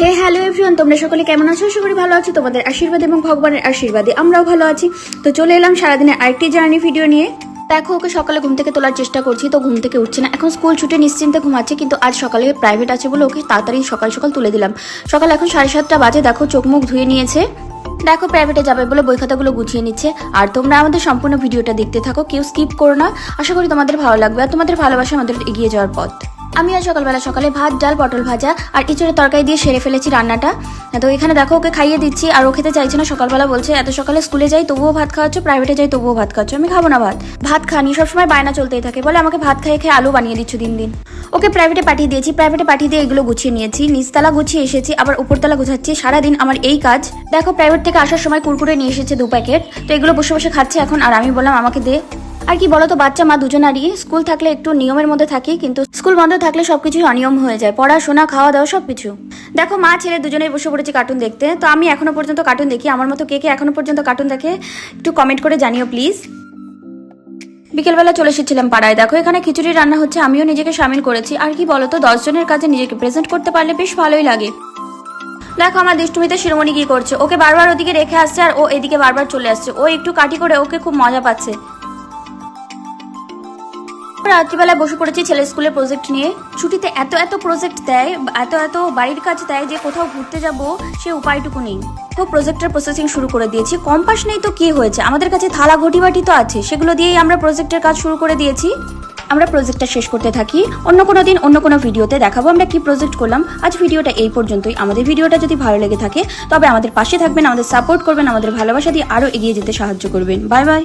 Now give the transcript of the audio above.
হে hello everyone তোমরা সকলে কেমন আছো? আশা করি ভালো আছো। তোমাদের আশীর্বাদ এবং ভগবানের আশীর্বাদে আমরাও ভালো আছি। তো চলে এলাম সারাদিনের আরেকটি জার্নি ভিডিও নিয়ে। দেখো, ওকে সকালে ঘুম থেকে তোলার চেষ্টা করছি, তো ঘুম থেকে উঠছে না। এখন স্কুল ছুটে, নিশ্চিন্তে ঘুমাচ্ছে, কিন্তু আজ সকালে প্রাইভেট আছে বলে ওকে তাড়াতাড়ি সকাল সকাল তুলে দিলাম। সকাল এখন সাড়ে সাতটা বাজে, দেখো চোখ মুখ ধুয়ে নিয়েছে। দেখো প্রাইভেটে যাবে বলে বই খাতাগুলো গুছিয়ে নিচ্ছে। আর তোমরা আমাদের সম্পূর্ণ ভিডিওটা দেখতে থাকো, কেউ স্কিপ করো না। আশা করি তোমাদের ভালো লাগবে, আর তোমাদের ভালোবাসা আমাদের এগিয়ে যাওয়ার পথ। আমি আজ সকালবেলা সকালে ভাত, ডাল, পটল ভাজা আর ইঁচড়ের তরকারি দিয়ে সেরে ফেলেছি রান্নাটা। তো এখানে দেখো, ওকে খাইয়ে দিচ্ছি আর ও খেতে চাইছে না। সকালবেলা বলছে, এত সকালে স্কুলে যাই, তবুও ভাত খাওয়াচ্ছ, প্রাইভেটে যাই, তবুও ভাত খাওয়াচ্ছ। আমি খাব না ভাত। ভাত খানি সবসময় বায়না চলতেই থাকে। বলে আমাকে ভাত খাইয়ে খেয়ে আলু বানিয়ে দিচ্ছ দিন দিন। ওকে প্রাইভেটে পাঠিয়ে দিয়েছি, প্রাইভেটে পাঠিয়ে দিয়ে এগুলো গুছিয়ে নিয়েছি। নিচতলা গুছিয়ে এসেছি, আবার উপরতলা গুছাচ্ছি। সারাদিন আমার এই কাজ। দেখো, প্রাইভেট থেকে আসার সময় কুরকুরে নিয়ে এসেছে দু প্যাকেট। তো এগুলো বসে বসে খাচ্ছে এখন, আর আমি বললাম, আমাকে দে। আর কি বলতো, বাচ্চা, মা দুজনারই স্কুল থাকলে একটু নিয়মের মধ্যে থাকি, কিন্তু স্কুল বন্ধ থাকলে সবকিছু অনিয়ম হয়ে যায়। পড়াশোনা খাওয়া দাওয়া, সবকিছু। দেখো, মা, ছেলে দুজনেই বসে পড়েছে কার্টুন দেখতে। তো আমি এখনও পর্যন্ত কার্টুন দেখি। আমার মতো কে কে এখনও পর্যন্ত কার্টুন দেখে, একটু কমেন্ট করে জানিও প্লিজ বিকেলবেলা চলে এসেছিলাম পাড়ায়। দেখো, এখানে খিচুড়ি রান্না হচ্ছে। আমিও নিজেকে সামিল করেছি। আর কি বলতো, দশ জনের কাছে নিজেকে প্রেজেন্ট করতে পারলে বেশ ভালোই লাগে। দেখো, আমার দুষ্টুমিতে শিরোমণি কি করছে? ওকে বারবার ওদিকে রেখে আসছে আর ও এদিকে বারবার চলে আসছে। ও একটু কাটি করে ওকে খুব মজা পাচ্ছে। রাত্রিবেলায় বসে পড়েছি ছেলে স্কুলের প্রজেক্ট নিয়ে। ছুটিতে এত এত প্রজেক্ট দেয়, এত এত বাড়ির কাজ দেয় যে কোথাও ঘুরতে যাব সে উপায়টুকু নেই। তো প্রজেক্টের প্রসেসিং শুরু করে দিয়েছি। কম্পাস নেই তো কি হয়েছে? আমাদের কাছে থালা ঘটি বাটি তো আছে, সেগুলো দিয়েই আমরা প্রজেক্টের কাজ শুরু করে দিয়েছি। আমরা প্রজেক্টটা শেষ করতে থাকি। অন্য কোনো দিন অন্য কোনো ভিডিওতে দেখাবো আমরা কি প্রজেক্ট করলাম। আজ ভিডিওটা এই পর্যন্তই। আমাদের ভিডিওটা যদি ভালো লেগে থাকে, তবে আমাদের পাশে থাকবেন, আমাদের সাপোর্ট করবেন, আমাদের ভালোবাসা দিয়ে আরও এগিয়ে যেতে সাহায্য করবেন। Bye bye